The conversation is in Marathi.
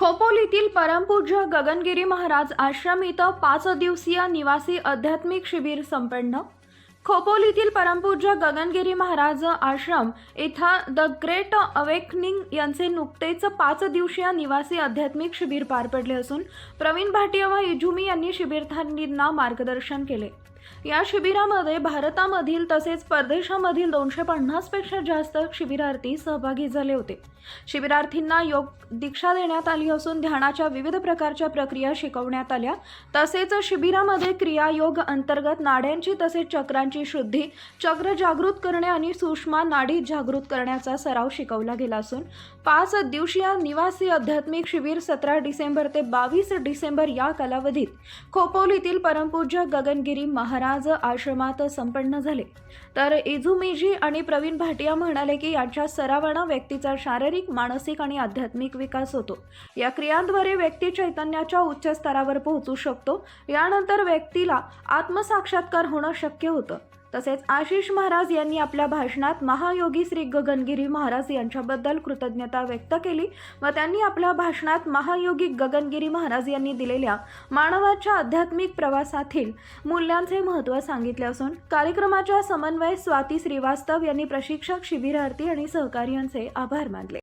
खोपोलीतील परमपूज्य गगनगिरी महाराज आश्रम इथं पाच दिवसीय निवासी आध्यात्मिक शिबिर संपन्न. खोपोलीतील परमपूज्य गगनगिरी महाराज आश्रम इथं द ग्रेट अवेकनिंग यांचे नुकतेच पाच दिवसीय निवासी आध्यात्मिक शिबिर पार पडले असून प्रवीण भाटिया व इजुमी यांनी शिबिरार्थींना मार्गदर्शन केले. या शिबिरामध्ये भारतामधील तसेच परदेशामधील दोनशे पन्नासपेक्षा जास्त शिबिरार्थी सहभागी झाले होते. शिबिरार्थींना योग दीक्षा देण्यात आली असून ध्यानाच्या विविध प्रकारच्या प्रक्रिया शिकवण्यात आल्या. तसेच शिबिरामध्ये क्रियायोग अंतर्गत नाड्यांची तसेच चक्रांची शुद्धी चक्र जागृत करणे आणि सुषमा नाडी जागृत करण्याचा सराव शिकवला गेला असून पाच दिवसीय निवासी आध्यात्मिक शिबिर सतरा डिसेंबर ते बावीस डिसेंबर या कालावधीत खोपोलीतील परमपूज्य गगनगिरी महा महाराज आश्रमात संपन्न झाले. तर इझुमिजी आणि प्रवीण भाटिया म्हणाले की यांच्या सरावानं व्यक्तीचा शारीरिक मानसिक आणि आध्यात्मिक विकास होतो. या क्रियांद्वारे व्यक्ती चैतन्याच्या उच्च स्तरावर पोहोचू शकतो. यानंतर व्यक्तीला आत्मसाक्षात्कार होणं शक्य होतं. तसेच आशिष महाराज यांनी आपल्या भाषणात महायोगी श्री गगनगिरी महाराज यांच्याबद्दल कृतज्ञता व्यक्त केली व त्यांनी आपल्या भाषणात महायोगी गगनगिरी महाराज यांनी दिलेल्या मानवाच्या आध्यात्मिक प्रवासातील मूल्यांचे महत्त्व सांगितले असून कार्यक्रमाच्या समन्वय स्वाती श्रीवास्तव यांनी प्रशिक्षक शिबिरार्थी आणि सहकार्यांचे आभार मानले.